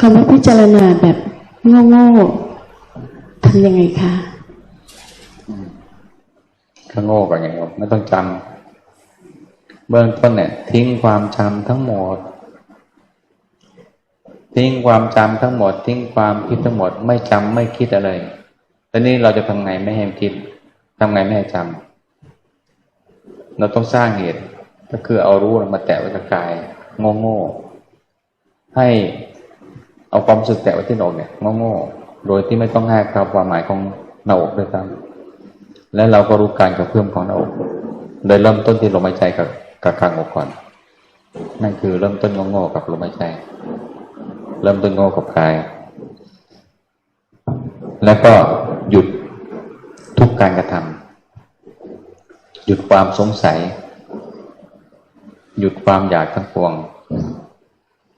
คำว่าพิจารณาแบบโง่ๆทำยังไงคะก็โง่กันไงครับไม่ต้องจำเบื้องต้นเนี่ยทิ้งความจำทั้งหมด ทิ้งความจำทั้งหมด ทิ้งความคิดทั้งหมด ไม่จำไม่คิดอะไรตอนนี้เราจะทำไงไม่ให้คิดทำไงไม่ให้จำเราต้องสร้างเหตุ ก็คือเอารู้มาแตะไว้กับกาย โง่ๆให้ เอาความรู้สึกแตะไว้ที่หนอกเนี่ยโง่ๆโดยที่ไม่ต้องให้ครับความหมายของหน้าอกด้วยซ้ำและเราก็รู้การกระเพื่อมของหน้าอกโดยเริ่มต้นที่ลมหายใจกับกับกลางอกก่อน นั่นคือเริ่มต้นโง่ๆกับลมหายใจ เริ่มต้นโง่กับกาย แล้วก็หยุดทุกการกระทำหยุดความสงสัย หยุดความอยากทั้งปวง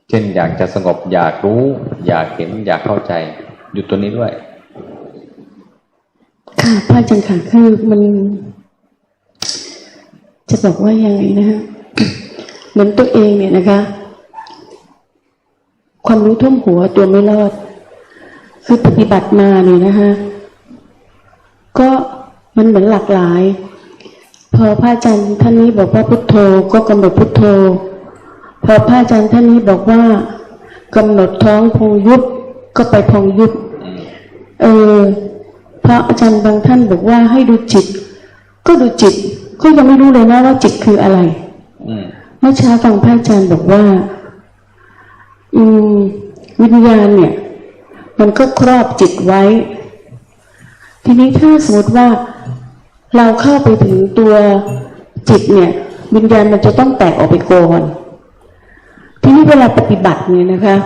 เช่นอยากจะสงบอยากรู้ อยากเห็นอยากเข้าใจหยุดตัวนี้ด้วย ค่ะพระอาจารย์ค่ะคือมัน จะบอกว่ายังไงนะฮะเหมือนตัวเองเนี่ยนะคะ ความรู้ท่วมหัวตัวไม่รอด คือปฏิบัติมาเนี่ยนะคะก็มันเหมือนหลากหลาย พอพระอาจารย์ท่านนี้บอกว่าพุทโธก็กำหนดพุทโธ พอพระอาจารย์ท่านนี้บอกว่ากำหนดท้องพองยุบก็ไปพองยุบเออพระอาจารย์บางท่านบอกว่าให้ดูจิต ก็ดูจิต ก็ยังไม่รู้เลยนะว่าจิตคืออะไรอืมเมื่อเช้าฟังพระอาจารย์บอกว่า อืม วิญญาณเนี่ย มันก็ครอบจิตไว้ ทีนี้ถ้าสมมติว่าเราเข้าไปถึงตัวจิตเนี่ย วิญญาณมันจะต้องแตกออกไปก่อน ทีนี้เวลาปฏิบัติเนี่ยนะคะ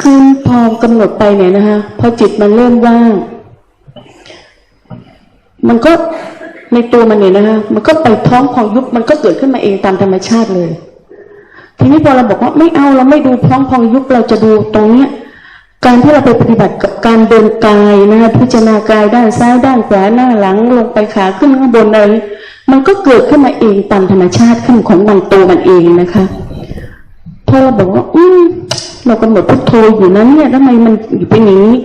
คือพอกำหนดไปเนี่ยนะคะพอจิตมันเริ่มว่าง มันก็ในตัวมันเนี่ยนะคะมันก็ไปท้องพองยุบมันก็เกิดขึ้นมาเองตามธรรมชาติเลย ทีนี้พอเราบอกว่าไม่เอาเราไม่ดูท้องพองยุบเราจะดูตรงเนี้ยการที่เราไปปฏิบัติกับการเดินกายนะคะพิจารณากายด้านซ้ายด้านขวาหน้าหลังลงไปขาขึ้นข้างบนอะไรมันก็เกิดขึ้นมาเองตามธรรมชาติขึ้นของมันตัวมันเองนะคะ พอเราบอกว่า อืมเรากำหนดพุทโธอยู่นั้นเนี่ยทำไมมันอยู่เป็นอย่างนี้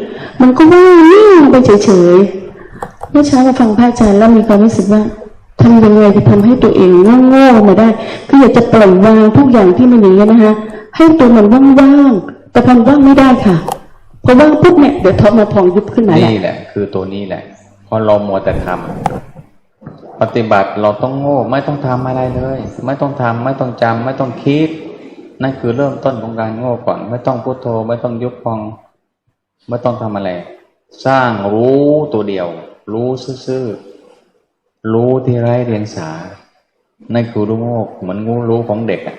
มันก็ว่างนิ่งไปเฉยๆเมื่อเช้าเราฟังพระอาจารย์แล้วมีความรู้สึกว่าทำยังไงจะทำให้ตัวเองโง่ๆมาได้คืออยากจะปล่อยวางทุกอย่างที่มันอย่างนี้นะคะให้ตัวมันว่างๆแต่พอว่างไม่ได้ค่ะพอว่างปุ๊บเนี่ยเดี๋ยวท้องมาพองยุบขึ้นมาแล้วนี่แหละ คือตัวนี้แหละเพราะเรามัวแต่ทำปฏิบัติเราต้องโง่ ไม่ต้องทำอะไรเลย ไม่ต้องทำไม่ต้องจำไม่ต้องคิด นั่นคือเริ่มต้นของการโง่ก่อน ไม่ต้องพุโทโธไม่ต้องยุบพอง ไม่ต้องทำอะไร สร้างรู้ตัวเดียว รู้ซื่อๆรู้ที่ไร้เรียงสา นั่นคือรู้โง่เหมือนงูรู้ของเด็กอะ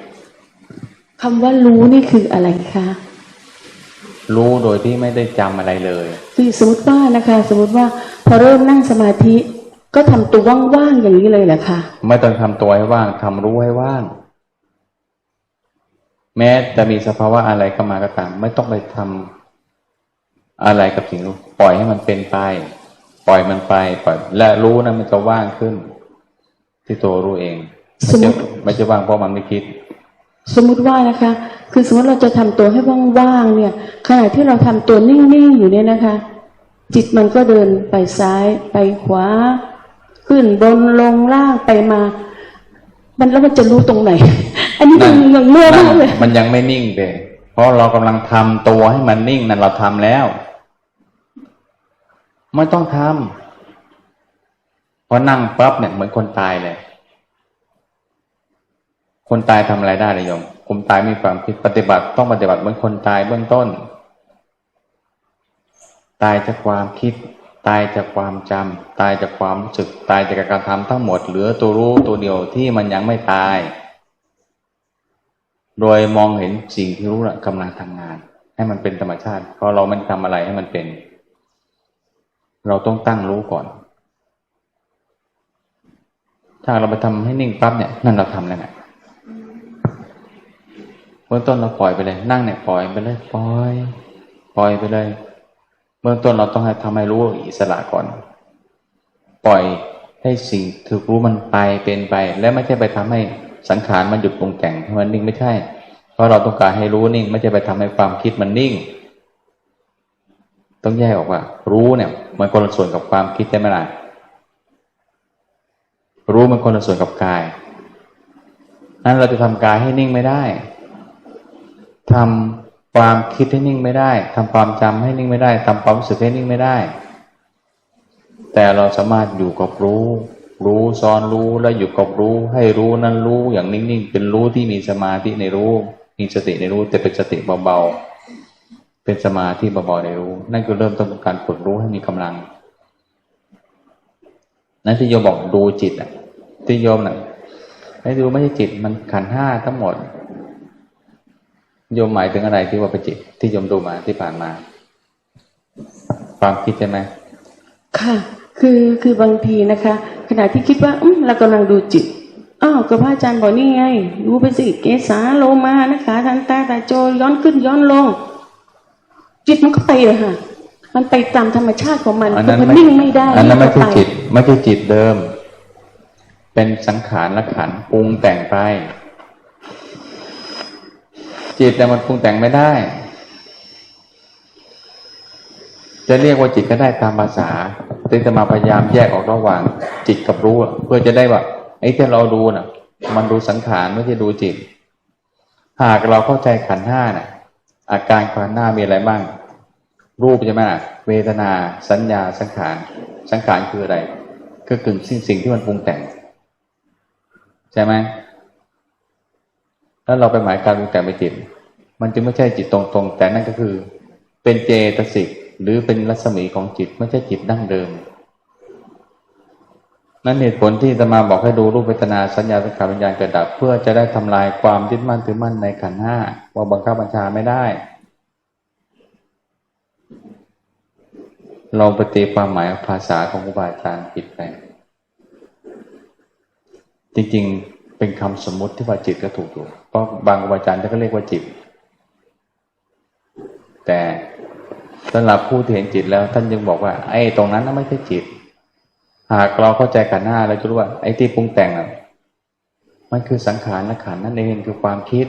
คำว่ารู้นี่คืออะไรคะ รู้โดยที่ไม่ได้จำอะไรเลยคือสมมติว่านะคะ สมมติว่า พอเริ่มนั่งสมาธิก็ทำตัวว่างๆอย่างนี้เลยเหรอคะ ไม่ต้องทำตัวให้ว่างทำรู้ให้ว่าง แม้จะมีสภาวะอะไรเข้ามาก็ตาม ไม่ต้องไปทำอะไรกับสิ่งรู้ปล่อยให้มันเป็นไป ปล่อยมันไปปล่อยและรู้นะมันจะว่างขึ้น ที่ตัวรู้เองไม่ใช่ไม่ใช่ว่างเพราะมันไม่คิด สมมุติว่านะคะ คือสมมติเราจะทำตัวให้ว่างๆเนี่ย ขณะที่เราทำตัวนิ่งๆอยู่เนี่ยนะคะ จิตมันก็เดินไปซ้ายไปขวา ขึ้นบนลงล่างไปมา มันแล้วมันจะรู้ตรงไหน อันนี้มันยังเมื่อมากเลยมันยังไม่นิ่งเลยเพราะเรากำลังทำตัวให้มันนิ่งนั่นเราทำแล้ว ไม่ต้องทำพอนั่งปั๊บเนี่ยเหมือนคนตายเลย คนตายทำอะไรได้เลยโยมคนตายมีความคิดปฏิบัติต้องปฏิบัติเหมือนคนตายเบื้องต้น ตายจากความคิด ตายจากความจำตายจากความรู้สึก ตายจากการทำทั้งหมดเหลือตัวรู้ตัวเดียวที่มันยังไม่ตาย โดยมองเห็นสิ่งที่รู้น่ะกำลังทำงาน ให้มันเป็นธรรมชาติ เพราะเราไม่ทำอะไรให้มันเป็น เราต้องตั้งรู้ก่อน ถ้าเราไปทำให้นิ่งปั๊บเนี่ยนั่นเราทำแล้วไงเบื้องต้นเราปล่อยไปเลย นั่งเนี่ยปล่อยไปเลยปล่อย ปล่อยไปเลยเบื้องต้นเราต้องให้ทำให้รู้อิสระก่อน ปล่อยให้สิ่งถูกรู้มันไปเป็นไป และไม่ใช่ไปทำให้ สังขารมันหยุดปรุงแต่งให้มันนิ่งไม่ใช่ เพราะเราต้องการให้รู้นิ่ง ไม่ใช่ไปทำให้ความคิดมันนิ่ง ต้องแยกออกว่า รู้เนี่ย มันคนละส่วนกับความคิดใช่ไหมล่ะรู้มันคนละส่วนกับกายนั้นเราจะทำกายให้นิ่งไม่ได้ทำความคิดให้นิ่งไม่ได้ทำความจำให้นิ่งไม่ได้ทำความรู้สึกให้นิ่งไม่ได้ แต่เราสามารถอยู่กับรู้ รู้ซ้อนรู้แล้วอยู่กับรู้ ให้รู้นั้นรู้อย่างนิ่งๆ เป็นรู้ที่มีสมาธิในรู้ มีสติในรู้แต่เป็นสติเบาๆ เป็นสมาธิเบาๆในรู้ นั่นคือเริ่มต้นของการฝึกรู้ให้มีกำลัง นั่นที่โยมบอกดูจิตอะ ที่โยมน่ะให้ดูไม่ใช่จิตมันขันห้าทั้งหมดโยมหมายถึงอะไรที่ว่าเป็นจิตที่โยมดูมาที่ผ่านมา ความคิดใช่ไหมค่ะ คือคือบางทีนะคะ ขณะที่คิดว่าอืมเรากำลังดูจิตอ้าวก็พระอาจารย์บอกนี่ไงดูไปสิเกสาโลมานะคะทันตาตาโจย้อนขึ้นย้อนลง จิตมันก็ไปเลยค่ะ มันไปตามธรรมชาติของมันอันคือนั้นมันไม่นิ่งไม่ได้อันนั้นไม่ใช่ก็ปจิตไม่ใช่จิตเดิม เป็นสังขารและขันธ์ปรุงแต่งไป จิตแต่ยมันปรุงแต่งไม่ได้ จะเรียกว่าจิตก็ได้ตามภาษา แต่จะมาพยายามแยกออกระหว่างจิตกับรู้เพื่อจะได้ว่าไอ้ที่เราดูน่ะ มันดูสังขารไม่ใช่ดูจิต หากเราเข้าใจขันธ์ห้าน่ะ อาการขันธ์ห้ามีอะไรบ้าง รูปใช่ไหมล่ะเวทนา สัญญาสังขารสังขารคืออะไร ก็คือสิ่งสิ่งที่มันปรุงแต่ง ใช่ไหมแล้วเราไปหมายการปรุงแต่งไปจิต มันจึงไม่ใช่จิตตรงๆ แต่นั่นก็คือ เป็นเจตสิก หรือเป็นรัศมีของจิตไม่ใช่จิตดั้งเดิม นั่นเหตุผลที่จะมาบอกให้ดูรูปเวทนาสัญญาสังขารวิญญาณเกิดดับ เพื่อจะได้ทำลายความยึดมั่นถือมั่นในขันห้าว่าบังคับบัญชาไม่ได้ลองปตีความหมายภาษาของครูบาอาจารย์ผิดไปจริงๆ เป็นคำสมมุติที่ว่าจิตก็ถูกอยู่เพราะบางครูบาอาจารย์ท่านก็เรียกว่าจิต แต่ สำหรับผู้ที่เห็นจิตแล้ว ท่านยังบอกว่า ไอ้ตรงนั้นน่ะไม่ใช่จิต หากเราเข้าใจขันธ์ห้าแล้วจะรู้ว่า ไอ้ที่ปรุงแต่งน่ะมันคือสังขารและขันธ์นั่นเองคือความคิด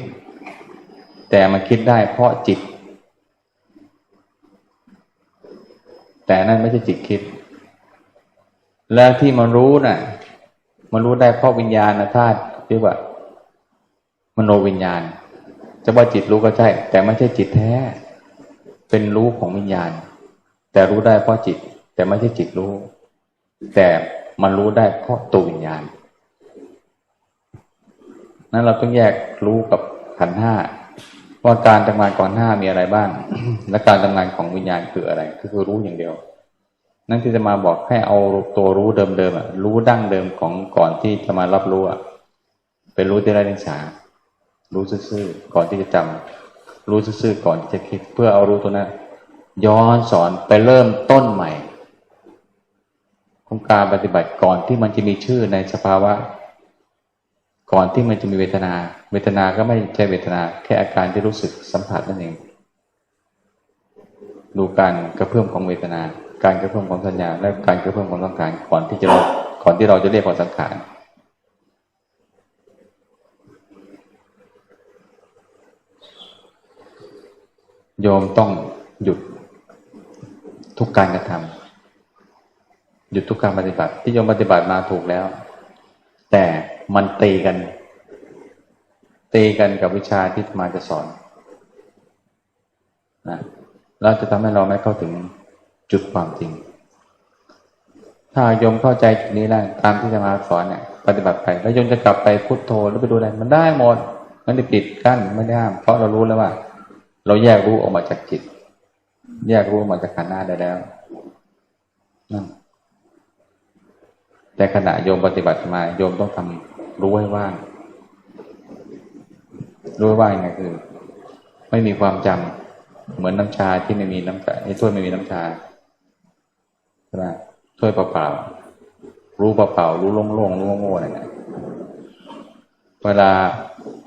แต่มันคิดได้เพราะจิต แต่นั่นไม่ใช่จิตคิด แล้วที่มันรู้น่ะ มันรู้ได้เพราะวิญญาณธาตุเรียกว่ามโนวิญญาณ จะว่าจิตรู้ก็ใช่ แต่ไม่ใช่จิตแท้ เป็นรู้ของวิญญาณ แต่รู้ได้เพราะจิต แต่ไม่ใช่จิตรู้ แต่มันรู้ได้เพราะตัววิญญาณนั้นเราต้องแยกรู้กับขันธ์ห้าว่าการทำงานก่อนห้ามีอะไรบ้าง และการทำงานของวิญญาณคืออะไร ก็คือรู้อย่างเดียว นั่นที่จะมาบอกให้เอาตัวรู้เดิมๆอะรู้ดั้งเดิมของก่อนที่จะมารับรู้อะเป็นรู้ที่ไร้เดียงสารู้ซื่อๆก่อนที่จะจำ รู้ซื่อๆก่อนที่จะคิด เพื่อเอารู้ตัวนั้นย้อนสอนไปเริ่มต้นใหม่ของการปฏิบัติก่อนที่มันจะมีชื่อในสภาวะ ก่อนที่มันจะมีเวทนา เวทนาก็ไม่ใช่เวทนา แค่อาการที่รู้สึกสัมผัสนั่นเอง ดูการกระเพื่อมของเวทนา การกระเพื่อมของสัญญา และการกระเพื่อมของสังขารก่อนที่จะก่อนที่เราจะเรียกว่าสังขาร โยมต้องหยุดทุกการกระทำหยุดทุกการปฏิบัติ ที่โยมปฏิบัติมาถูกแล้ว แต่มันตีกันตีกันกับวิชาที่มาจะสอนนะแล้วจะทำให้เราไม่เข้าถึงจุดความจริง ถ้าโยมเข้าใจจุดนี้แล้วตามที่จะมาสอนเนี่ยปฏิบัติไป แล้วโยมจะกลับไปพุโทโธแล้วไปดูอะไรมันได้หมดมันไม่ได้ปิดกั้นไม่ได้ห้ามเพราะเรารู้แล้วว่า เราแยกรู้ออกมาจากจิต แยกรู้ออกมาจากขันธ์หน้าได้แล้วแต่ขณะโยมปฏิบัติมา โยมต้องทำรู้ให้ว่าง รู้ว่างยังไงคือ ไม่มีความจำเหมือนน้ำชาที่ไม่มีน้ำชาไอ้ถ้วยไม่มีน้ำชาใช่ไหมถ้วยเปล่าๆรู้เปล่าๆรู้โล่งๆรู้โง่ๆอะไรเนี่ยเวลา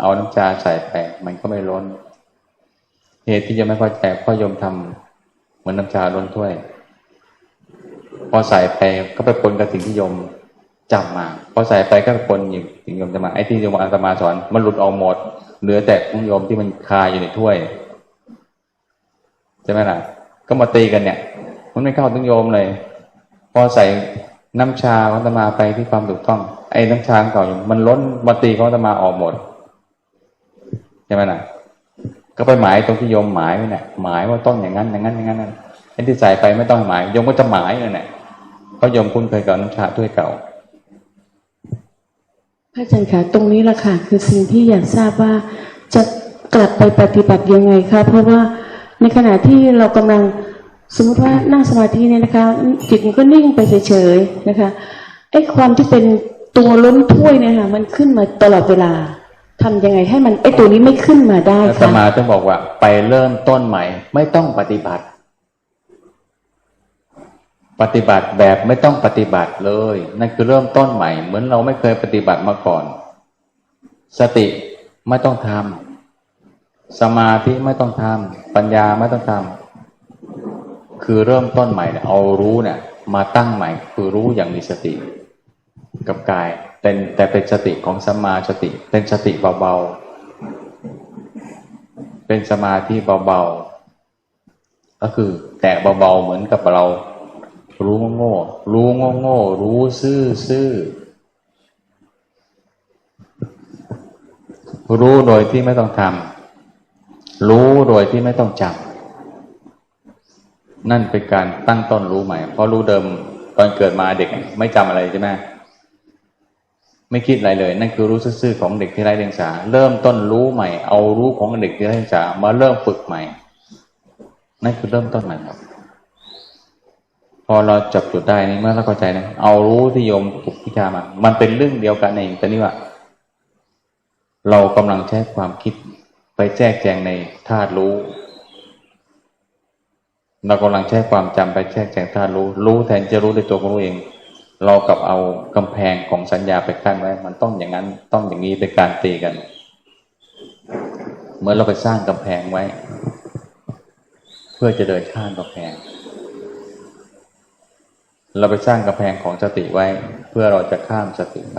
เอาน้ำชาใส่ไปมันก็ไม่ล้น เหตุที่จะไม่เข้าใจเพราะโยมทำเหมือนน้ำชาล้นถ้วย พอใส่ไปก็ไปปนกับสิ่งที่ยมจำมา พอใส่ไปก็คนหยิบถึงยมจะมาไอ้ที่ยมอาตมาสอนมันหลุดออกหมดเหลือแต่ของยมที่มันคาอยู่ในถ้วยใช่ไหมล่ะ ก็มาตีกันเนี่ย มันไม่เข้าถึงโยมเลย พอใส่น้ำชาของอาตมาไปที่ความถูกต้อง ไอ้น้ำชาเก่ามันล้นมาตีของอาตมาออกหมดใช่ไหมล่ะ ก็ไปหมายตรงที่โยมหมายไว้เนี่ยหมายว่าต้องอย่างนั้นอย่างนั้นอย่างนั้นนั่นไอ้ที่ใส่ไปไม่ต้องหมายโยมก็จะหมายเลยเนี่ยเพราะโยมคุ้นเคยกับน้ำชาถ้วยเก่าพระอาจารย์คะตรงนี้แหละค่ะคือสิ่งที่อยากทราบว่าจะกลับไปปฏิบัติยังไงคะเพราะว่าในขณะที่เรากำลังสมมติว่านั่งสมาธิเนี่ยนะคะ จิตมันก็นิ่งไปเฉยๆนะคะไอ้ความที่เป็นตัวล้นถ้วยเนี่ยค่ะมันขึ้นมาตลอดเวลา ทำยังไงให้มันไอ้ตัวนี้ไม่ขึ้นมาได้อาตคะมาต้องบอกว่า ไปเริ่มต้นใหม่ ไม่ต้องปฏิบัติ ปฏิบัติแบบไม่ต้องปฏิบัติเลย นั่นคือเริ่มต้นใหม่ เหมือนเราไม่เคยปฏิบัติมาก่อน สติไม่ต้องทำสมาธิไม่ต้องทำปัญญาไม่ต้องทำคือเริ่มต้นใหม่เนี่ยเอารู้เนี่ยมาตั้งใหม่ คือรู้อย่างมีสติ กับกาย เป็นแต่เป็นสติของสมาสติ เป็นสติเบาๆ เป็นสมาธิเบาๆ ก็คือแตะเบาๆเหมือนกับเรา รู้โง่ๆรู้โง่ๆรู้ซื่อๆรู้โดยที่ไม่ต้องทำรู้โดยที่ไม่ต้องจำนั่นเป็นการตั้งต้นรู้ใหม่ เพราะรู้เดิมตอนเกิดมาเด็กไม่จำอะไรใช่ไหม ไม่คิดอะไรเลย นั่นคือรู้ซื่อของเด็กที่ไร้เดียงสา เริ่มต้นรู้ใหม่ เอารู้ของเด็กที่ไร้เดียงสามาเริ่มฝึกใหม่ นั่นคือเริ่มต้นใหม่ครับ พอเราจับจุดได้นี่เมื่อเราเข้าใจนะเอารู้ที่โยมถูกพิจารมามันเป็นเรื่องเดียวกันเองแต่นี่ว่า เรากำลังใช้ความคิดไปแจกแจงในธาตุรู้ เรากำลังใช้ความจำไปแจกแจงธาตุรู้ รู้แทนจะรู้ในตัวของเราเอง เรากับเอากำแพงของสัญญาไปกั้นไว้ มันต้องอย่างนั้นต้องอย่างนี้เป็นการตีกัน เมื่อเราไปสร้างกำแพงไว้ เพื่อจะเดินข้ามกำแพง เราไปสร้างกำแพงของสติไว้ เพื่อเราจะข้ามสติไป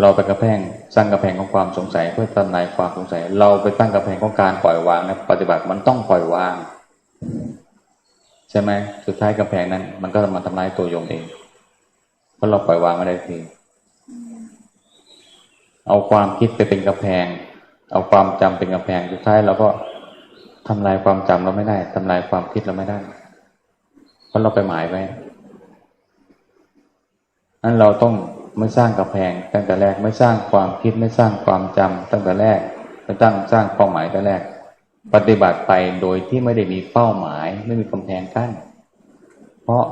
เราไปกระแพงสร้างกระแพงของความสงสัย เพื่อทำลายความสงสัย เราไปตั้งกระแพงของการปล่อยวางนะปฏิบัติมันต้องปล่อยวาง ใช่ไหมสุดท้ายกระแพงนั้น มันก็มาทำลายตัวโยมเอง เพราะเราปล่อยวางไม่ได้ทีเอาความคิดไปเป็นกระแพง เอาความจำเป็นกระแพงสุดท้ายเราก็ทำลายความจำเราไม่ได้ทำลายความคิดเราไม่ได้ เพราะเราไปหมายไว้นั้นเราต้องไม่สร้างกระแพง ตั้งแต่แรกไม่สร้างความคิดไม่สร้างความจำตั้งแต่แรกไม่ตั้งสร้างเป้าหมายตั้งแต่แรก ปฏิบัติไปโดยที่ไม่ได้มีเป้าหมาย ไม่มีกำแพงกั้น เพราะ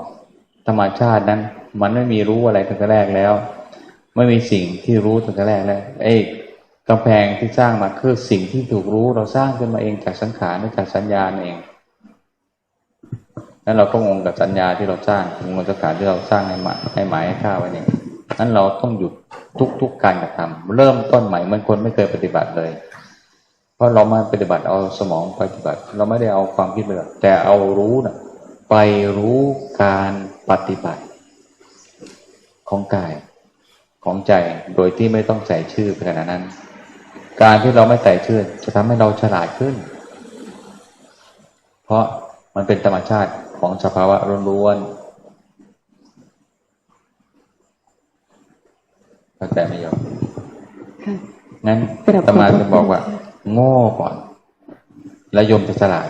ธรรมชาตินั้น มันไม่มีรู้อะไรตั้งแต่แรกแล้ว ไม่มีสิ่งที่รู้ตั้งแต่แรกแล้วเอ้กำแพงที่สร้างมาคือสิ่งที่ถูกรู้เราสร้างขึ้นมาเองจากสังขารจากสัญญาเองนั้นเราก็งงกับสัญญาที่เราสร้างงงกับสังขารที่เราสร้างให้หมายให้หมายให้ข้าไว้เนี่ยนั้นเราต้องหยุดทุก ๆการกระทำเริ่มต้นใหม่เหมือนคนไม่เคยปฏิบัติเลย เพราะเรามาปฏิบัติเอาสมองปฏิบัติ เราไม่ได้เอาความคิดไปฏิบัติแต่เอารู้นะไปรู้การปฏิบัติ ของกายของใจโดยที่ไม่ต้องใส่ชื่อขนาดนั้น การที่เราไม่ใส่ชื่อ จะทำให้เราฉลาดขึ้น เพราะมันเป็นธรรมชาติของสภาวะล้วนๆเข้าใจไหมโยมค่ะงั้นกราบตมาขอบพระจะบอกว่าคุณค่ะโง่ก่อน แล้วโยมจะฉลาด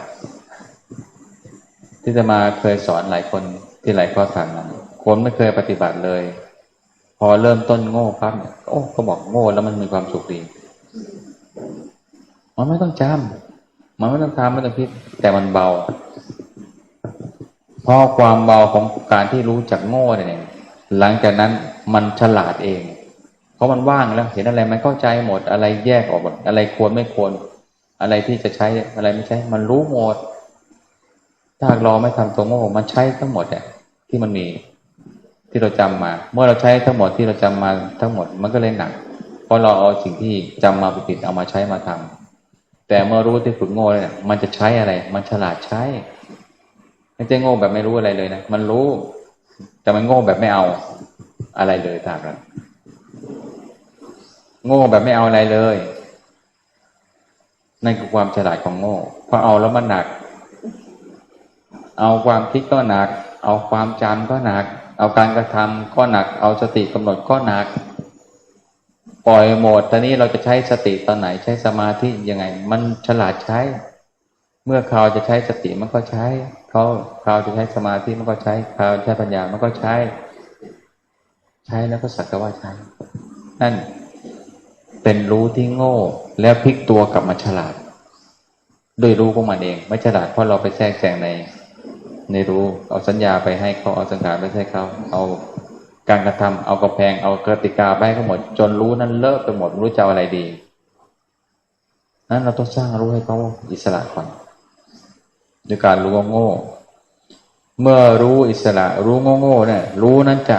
ที่จะมาเคยสอนหลายคนที่หลายข้อถามนั้นคนไม่เคยปฏิบัติเลย พอเริ่มต้นโง่ปั๊บเนี่ยโอ้ก็บอกโง่แล้วมันมีความสุขดี มันไม่ต้องจำมันไม่ต้องทำไม่ต้องคิด แต่มันเบาเพราะความเบาของการที่รู้จักโง่เนี่ยหลังจากนั้นมันฉลาดเอง เพราะมันว่างแล้วเห็นอะไรมันเข้าใจหมดอะไรแยกออกหมดอะไรควรไม่ควร อะไรที่จะใช้อะไรไม่ใช้ มันรู้หมด ถ้าเราไม่ทำตัวโง่ มันใช้ทั้งหมดเนี่ยที่มันมี ที่เราจำมา เมื่อเราใช้ทั้งหมดที่เราจำมาทั้งหมดมันก็เลยหนัก เพราะเราเอาสิ่งที่จำมาไปติดเอามาใช้มาทำแต่เมื่อรู้ที่ฝึกโง่เนี่ยมันจะใช้อะไร มันฉลาดใช้ไม่ใช่โง่แบบไม่รู้อะไรเลยนะมันรู้ แต่มันโง่แบบไม่เอาอะไรเลยตามนั้นโง่แบบไม่เอาอะไรเลยนั่นคือความฉลาดของโง่เพราะเอาแล้วมันหนัก เอาความคิดก็หนัก เอาความจำก็หนัก เอาการกระทำก็หนัก เอาสติกำหนดก็หนัก ปล่อยหมดตอนนี้เราจะใช้สติตอนไหนใช้สมาธิยังไง มันฉลาดใช้ เมื่อคราวจะใช้สติมันก็ใช้ เขาคราวจะใช้สมาธิมันก็ใช้คราวใช้ปัญญามันก็ใช้ ใช้แล้วก็สักแต่ว่าใช้ นั่นเป็นรู้ที่โง่ แล้วพลิกตัวกลับมาฉลาด โดยรู้ของมันเอง ไม่ฉลาดเพราะเราไปแทรกแซงใน ในรู้ เอาสัญญาไปให้เขาเอาสังขารไปให้เขาเอาการกระทำเอากระแพงเอากติกาไปให้เขาหมด จนรู้นั้นเลอะไปหมดรู้จะอะไรดีนั้นเราต้องสร้างรู้ให้เขาอิสระก่อนด้วยการรู้ว่าโง่ เมื่อรู้อิสระ รู้โง่โง่ๆเนี่ยรู้นั้นจะ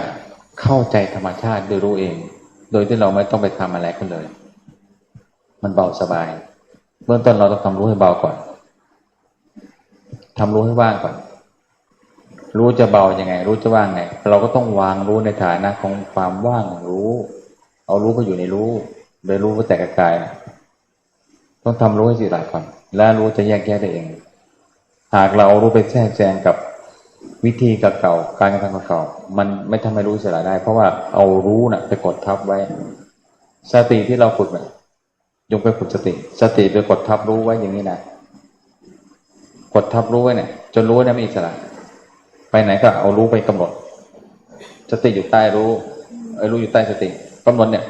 เข้าใจธรรมชาติโดยรู้เอง โดยที่เราไม่ต้องไปทำอะไรก็เลย มันเบาสบาย เบื้องต้นเราต้องทำรู้ให้เบาก่อนทำรู้ให้ว่างก่อน รู้จะเบายังไง รู้จะว่างไง เราก็ต้องวางรู้ในฐานะของความว่างรู้ เอารู้ก็อยู่ในรู้ โดยรู้ก็แตกกายนะต้องทำรู้ให้สิหลายก่อน แล้วรู้จะแยกแยะได้เอง หากเราเอารู้ไปแทรกแซงกับวิธีเก่าๆการกระทำเก่าๆมันไม่ทำให้รู้สิหลายได้ เพราะว่าเอารู้น่ะไปกดทับไว้ สติที่เราฝึกน่ะยกไปฝึกสติ สติไปกดทับรู้ไว้อย่างนี้นะกดทับรู้ไว้เนี่ยจนรู้เนี่ยไม่อิสระ ไปไหนก็เอารู้ไปกำหนด สติอยู่ใต้รู้ไอ้รู้อยู่ใต้สติกำหนดเนี่ย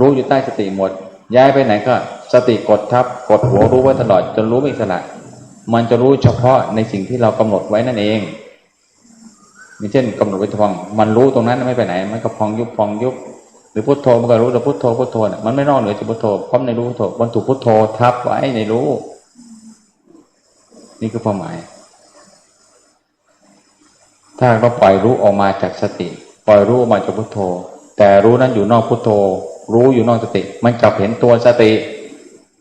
รู้อยู่ใต้สติหมด ย้ายไปไหนก็ สติกดทับกดหัวรู้ไว้ตลอดจนรู้ไม่สระมันจะรู้เฉพาะในสิ่งที่เรากำหนดไว้นั่นเองอย่างเช่นกำหนดไว้พองมันรู้ตรงนั้นไม่ไปไหน มันก็พองยุบพองยุบหรือพุทโธมันก็รู้แต่พุทโธพุทโธเนี่ยมันไม่นอกเหนือจากพุทโธพราะในรู้พุทโธมันถูกพุทโธทับไว้ในรู้ นี่คือความหมาย ถ้าเราปล่อยรู้ออกมาจากสติ ปล่อยรู้ออกมาจากพุทโธ แต่รู้นั้นอยู่นอกพุทโธ รู้อยู่นอกสติ มันกลับเห็นตัวสติ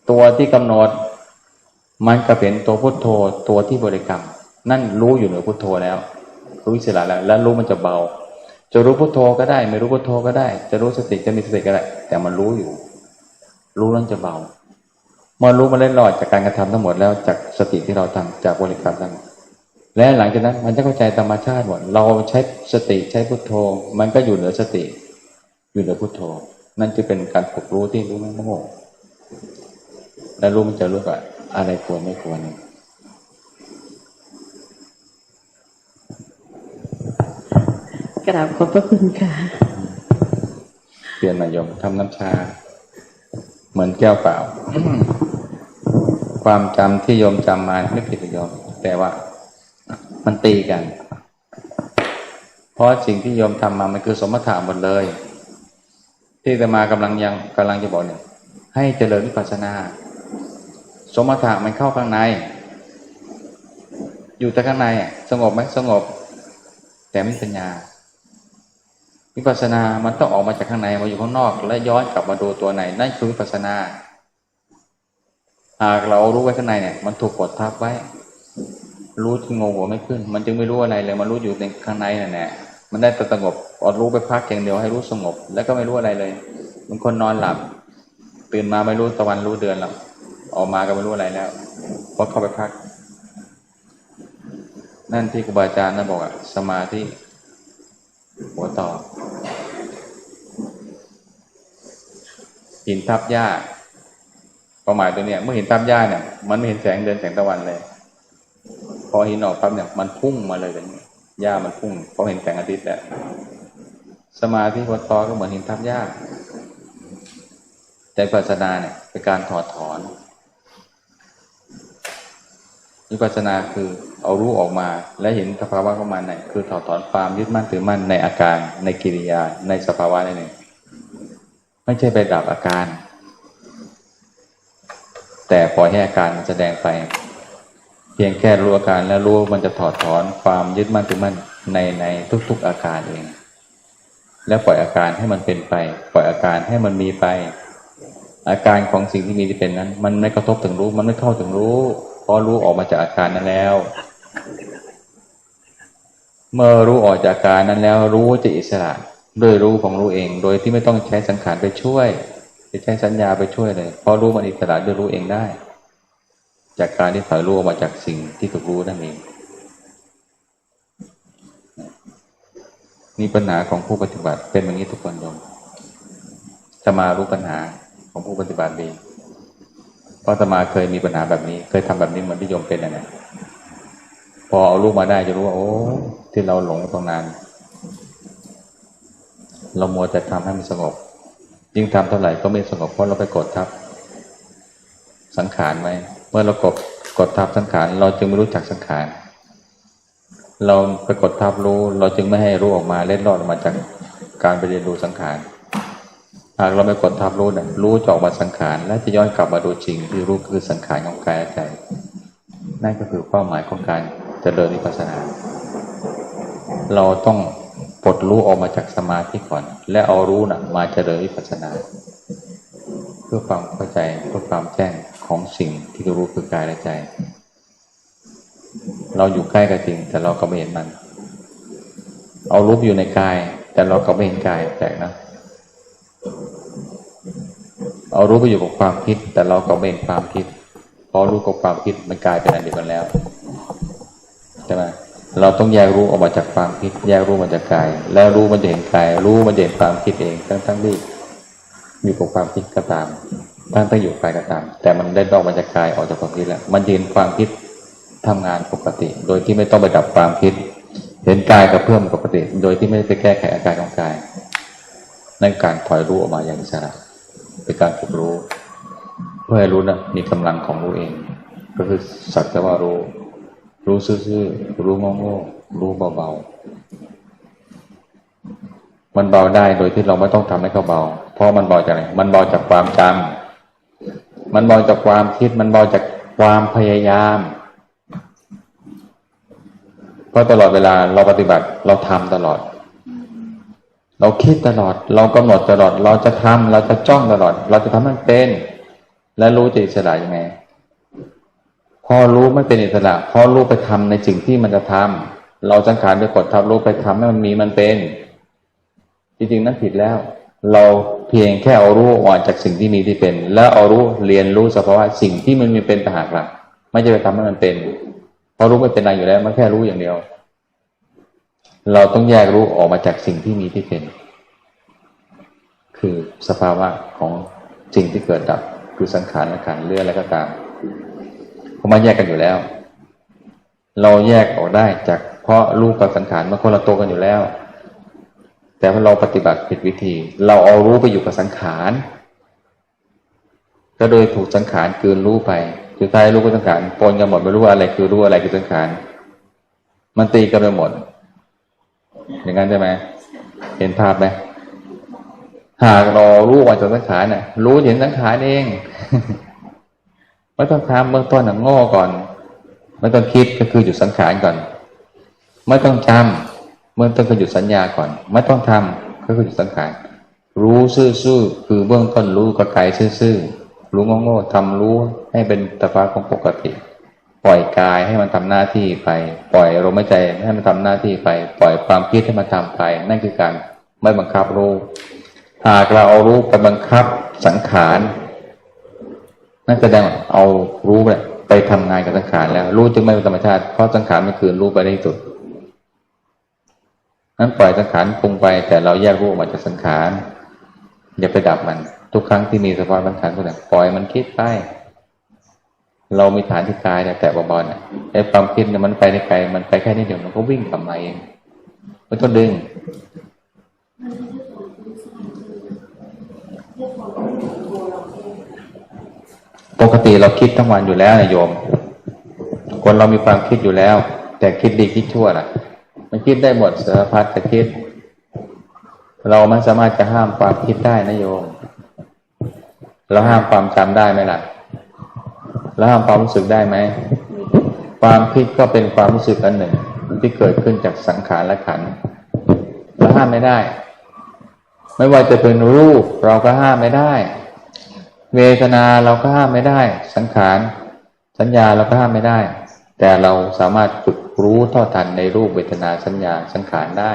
ตัวที่กำหนด มันกลับเห็นตัวพุทโธ ตัวที่บริกรรม นั่นรู้อยู่เหนือพุทโธแล้ว รู้อิสระแล้ว แล้วรู้มันจะเบา จะรู้พุทโธก็ได้ ไม่รู้พุทโธก็ได้ จะรู้สติจะมีสติก็ได้ แต่มันรู้อยู่ รู้นั้นจะเบาเมื่อรู้มาเล่นรอดจากการกระทำทั้งหมดแล้วจากสติที่เราทำจากบริกรรมทั้งหมด และหลังจากนั้นมันจะเข้าใจธรรมชาติหมด เราใช้สติใช้พุทโธ มันก็อยู่เหนือสติ อยู่เหนือพุทโธ นั่นจะเป็นการฝึกรู้ที่รู้ไม่โง่และรู้มันจะรู้ว่าอะไรควรไม่ควรกราบขอบพระคุณค่ะ เปลี่ยนมายมทำน้ำชา เหมือนแก้วเปล่า ความจำที่โยมจำมาไม่ผิดหรอกโยมแต่ว่า มันตีกัน เพราะสิ่งที่โยมทำมามันคือสมถะหมดเลย ที่จะมากำลังยังกำลังจะบอกเนี่ย ให้เจริญวิปัสสนา สมถะมันเข้าข้างใน อยู่แต่ข้างในสงบไหมสงบ แต่ไม่ปัญญาวิปัสสนา มันต้องออกมาจากข้างในมาอยู่ข้างนอก และย้อนกลับมาดูตัวในนั่นคือวิปัสสนา หากเรารู้ไว้ข้างในเนี่ย มันถูกกดทับไว้ รู้งงหัวไม่ขึ้น มันจึงไม่รู้อะไรเลย มันรู้อยู่ในข้างในนั่นแหละมันได้แต่สงบอดรู้ไปพักอย่างเดียวให้รู้สงบ แล้วก็ไม่รู้อะไรเลยบางคนนอนหลับ ตื่นมาไม่รู้ตะวันรู้เดือนหรอกออกมาก็ไม่รู้อะไรแล้วเพราะเข้าไปพัก นั่นที่ครูบาอาจารย์นั่นบอกอะสมาธิหัวต่อหินทับหญ้าความหมายตัวเนี้ยเมื่อหินทับหญ้าเนี่ยมันไม่เห็นแสงเดือนแสงตะวันเลย พอหินออกปั๊บเนี่ยมันพุ่งมาเลยแบบนี้หญ้ามันพุ่งเพราะเห็นแสงอาทิตย์แหล้วสมาธิหัวต่อก็เหมือนหินทับหญ้าแต่ปัสนาเนี่ยเป็นการถอดถอนวิปัสสนาคือเอารู้ออกมาและเห็นสภาวะของมันเนี่ยคือถอดถอนความยึดมั่นถือมั่นในอาการในกิริยาในสภาวะนั่นเองไม่ใช่ไปดับอาการ แต่ปล่อยให้อาการมันแสดงไป เพียงแค่รู้อาการแล้วรู้มันจะถอดถอนความยึดมั่นถือมั่นในในทุก ๆอาการเอง แล้วปล่อยอาการให้มันเป็นไป ปล่อยอาการให้มันมีไป อาการของสิ่งที่มีที่เป็นนั้น มันไม่กระทบถึงรู้ มันไม่เข้าถึงรู้ เพราะรู้ออกมาจากอาการนั้นแล้ว เมื่อรู้ออกจากอาการนั้นแล้ว รู้จะอิสระโดยรู้ของรู้เอง โดยที่ไม่ต้องใช้สังขารไปช่วยจะใช้สัญญาไปช่วยเลยเพราะรู้มันอิสระด้วยรู้เองได้ จากการที่ถอยรู้ออกมาจากสิ่งที่ถูกรู้นั่นเองนี่ปัญหาของผู้ปฏิบัติเป็นอย่างนี้ทุกคนโยมจะมารู้ปัญหาของผู้ปฏิบัติดีเพราะอาตมาเคยมีปัญหาแบบนี้ เคยทำแบบนี้เหมือนที่โยมเป็นนะเนี่ยพอเอาลูกมาได้จะรู้ว่าโอ้ที่เราหลงตรงนั้นเรามัวแต่ทำให้มันสงบ ยิ่งทำเท่าไหร่ก็ไม่สงบเพราะเราไปกดทับ สังขารไว้ เมื่อเรากดกดทับสังขารเราจึงไม่รู้จักสังขารเราไปกดทับรู้ เราจึงไม่ให้รู้ออกมาเล็ดลอดออกมาจากการไปเรียนรู้สังขารหากเราไม่กดทับรู้เนี่ยรู้จอกมาสังขาร และจะย้อนกลับมาดูจริงที่รู้คือสังขารของกายใจนั่นก็คือเป้าหมายของการเจริญวิปัสสนา เราต้องปลดรู้ออกมาจากสมาธิก่อน และเอารู้นะ่ะ มาเจริญวิปัสสนา เพื่อความเข้าใจเพื่อความแจ้ง ของสิ่งที่รู้คือกายและใจ เราอยู่ใกล้ก็จริงแต่เราก็ไม่เห็นมัน เอารูปอยู่ในกาย แต่เราก็ไม่เห็นกายแปลกนะ เอารู้ไปอยู่กับความคิด แต่เราก็ไม่เห็นความคิดเพราะรู้กับความคิดมันกลายเป็นอันเดียวกันแล้วใช่ไหมเราต้องแยกรู้ออกมาจากความคิด แยกรู้มาจากกาย แล้วรู้มันจะเห็นกาย รู้มันจะเห็นความคิดเองทั้งทั้งที่อยู่กับความคิดก็ตาม ทั้งที่อยู่กายก็ตาม แต่มันได้ออกมาจากายออกจากความคิดแล้ว มันเห็นความคิดทำงานปกติ โดยที่ไม่ต้องไปดับความคิด เห็นกายกับเพื่อมปกติ โดยที่ไม่ได้ไปแก้ไขอาการของกายนั่นการถอยรู้ออกมาอย่างอิสระเป็นการฝึกรู้ เพื่อให้รู้นะมีกำลังของรู้เอง ก็คือสักแต่ว่ารู้ รู้ซื่อๆรู้โง่ๆรู้เบาๆมันเบาได้โดยที่เราไม่ต้องทำให้เขาเบา เพราะมันเบาจากอะไรมันเบาจากความจำ มันเบาจากความคิด มันเบาจากความพยายาม เพราะตลอดเวลาเราปฏิบัติเราทำตลอด เราคิดตลอด เรากำหนดตลอด เราจะทำเราจะจ้องตลอด เราจะทำให้มันเป็น และรู้จะอิสระยังไง พอรู้ไม่เป็นอิสระ พอรู้ไปทำในสิ่งที่มันจะทำเราสังขารไปกดทับรู้ไปทำให้มันมีมันเป็น จริงๆนั้นผิดแล้ว เราเพียงแค่เอารู้ออกจากสิ่งที่มีที่เป็น แล้วเอารู้เรียนรู้สภาวะสิ่งที่มันมีเป็นต่างหากละไม่จะไปทำให้มันเป็นเพราะรู้ไม่เป็นอะไรอยู่แล้วมันแค่รู้อย่างเดียว เราต้องแยกรู้ออกมาจากสิ่งที่มีที่เป็น คือสภาวะของสิ่งที่เกิดดับ คือสังขารและขันธ์เลื่อนอะไรก็ตามเขามาแยกกันอยู่แล้ว เราแยกออกได้จากเพราะรูปกับสังขารมันคนละตัวกันอยู่แล้ว แต่พอเราปฏิบัติผิดวิธี เราเอารู้ไปอยู่กับสังขารก็โดยถูกสังขารกืนรู้ไปสุดท้ายรู้กับสังขารปนกันหมดไม่รู้อะไรคือรู้อะไรคือสังขารมันตีกันไปหมด อย่างนั้นใช่ไหมเห็นภาพไหมหากเรารู้ว่าจากสังขารเนี่ยรู้เห็นสังขารเองไม่ต้องทำเบื้องต้นหนังโง่ก่อน ไม่ต้องคิดก็คือหยุดสังขารก่อน ไม่ต้องจำ เบื้อต้นก็หยุดสัญญาก่อน ไม่ต้องทำก็คือหยุดสังขารรู้ซื่อๆคือเบื้องต้นรู้ก็ไกซื่อๆรู้โง่ๆทำรู้ให้เป็นตภาของปกติ ปล่อยกายให้มันทำหน้าที่ไป ปล่อยลมหายใจให้มันทำหน้าที่ไป ปล่อยความคิดให้มันทำไป นั่นคือการไม่บังคับรู้ หากเราเอารู้ไปบังคับสังขารนั่นแสดงเอารู้ไปไปทำงานกับสังขารแล้ว รู้จึงไม่เป็นธรรมชาติเพราะสังขารมันคือรู้ไปได้สุด นั้นปล่อยสังขารปรุงไป แต่เราแยกรู้ออกมาจากสังขารอย่าไปดับมัน ทุกครั้งที่มีสภาพสังขารก็เนี่ยปล่อยมันคิดไปเรามีฐานที่กายเนี่ยแต่เบาๆเนี่ยไอ้ความคิดเนี่ยมันไปได้ไกลมันไปแค่นี้เดียวมันก็วิ่งกลับมาเองไม่ต้องดึงปกติเราคิดทั้งวันอยู่แล้วนะโยม คนเรามีความคิดอยู่แล้ว แต่คิดดีคิดชั่วน่ะ มันคิดได้หมดสารพัดจะคิด เราไม่สามารถจะห้ามความคิดได้นะโยม เราห้ามความจำได้ไหมล่ะ เราห้ามความรู้สึกได้ไหม ความคิดก็เป็นความรู้สึกอันหนึ่ง ที่เกิดขึ้นจากสังขารและขัน เราห้ามไม่ได้ ไม่ว่าจะเป็นรูป เราก็ห้ามไม่ได้ เวทนาเราก็ห้ามไม่ได้ สังขาร สัญญาเราก็ห้ามไม่ได้ แต่เราสามารถฝึกรู้เท่าทันในรูปเวทนาสัญญาสังขารได้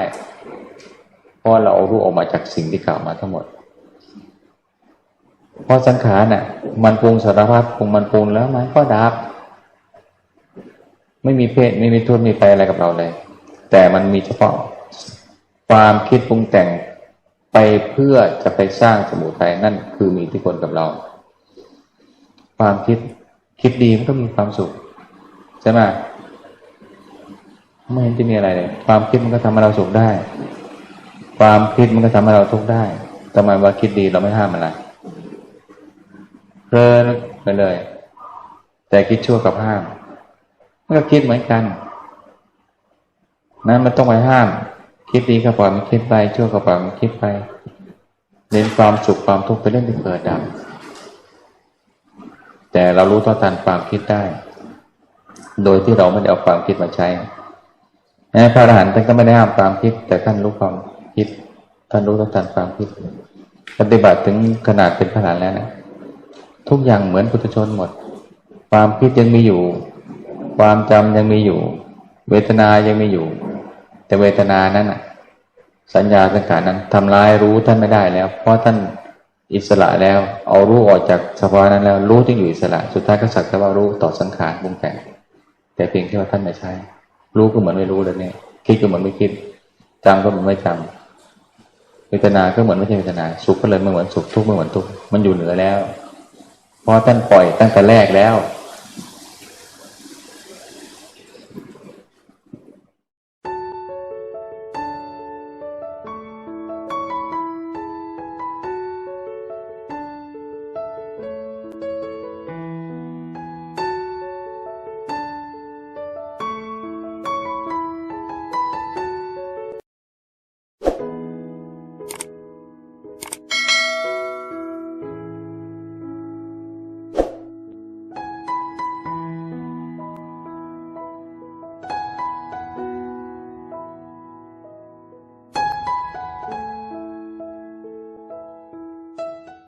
เพราะเราเอารู้ออกมาจากสิ่งที่กล่าวมาทั้งหมด เพราะสังขารน่ะ มันปรุงสารพัดปรุงมันปรุงแล้วมันก็ดับ ไม่มีเพศไม่มีทุนมีไปอะไรกับเราเลย แต่มันมีเฉพาะความคิดปรุงแต่งไปเพื่อจะไปสร้างสมุทัยนั่นคือมีอิทธิพลกับเรา ความคิดคิดดีมันก็มีความสุข ใช่ไหมไม่เห็นจะมีอะไรเลย ความคิดมันก็ทำให้เราสุขได้ ความคิดมันก็ทำให้เราทุกข์ได้ทำไมว่าคิดดีเราไม่ห้ามมันล่ะเพลินไปเลย แต่คิดชั่วกับห้าม มันก็คิดเหมือนกันนั้นมันต้องไปห้าม คิดดีก็ปล่อยมันคิดไป ชั่วก็ปล่อยมันคิดไปเน้นความสุขความทุกข์ไปเรื่องที่เกิดดับแต่เรารู้ต่อทันความคิดได้ โดยที่เราไม่ได้เอาความคิดมาใช้พระอรหันต์ท่านก็ไม่ได้ห้ามความคิด แต่ท่านรู้ความคิดท่านรู้ต่อทันความคิด ปฏิบัติถึงขนาดเป็นพระอรหันต์แล้วนะทุกอย่างเหมือนปุถุชนหมด ความคิดยังมีอยู่ ความจำยังมีอยู่ เวทนายังมีอยู่ แต่เวทนานั้นนะสัญญาสังขารนั้นทำร้ายรู้ท่านไม่ได้แล้ว เพราะท่านอิสระแล้ว เอารู้ออกจากสภาวะนั้นแล้ว รู้จึงอยู่อิสระ สุดท้ายก็สักแต่ว่ารู้ต่อสังขารปรุงแต่ง แต่เพียงแค่ว่าท่านไม่ใช่รู้ก็เหมือนไม่รู้เลยเนี่ย คิดก็เหมือนไม่คิดจำก็เหมือนไม่จำเวทนาก็เหมือนไม่ใช่เวทนา สุขก็เลยไม่เหมือนสุขทุกข์ไม่เหมือนทุกข์มันอยู่เหนือแล้ว เพราะท่านปล่อยตั้งแต่แรกแล้ว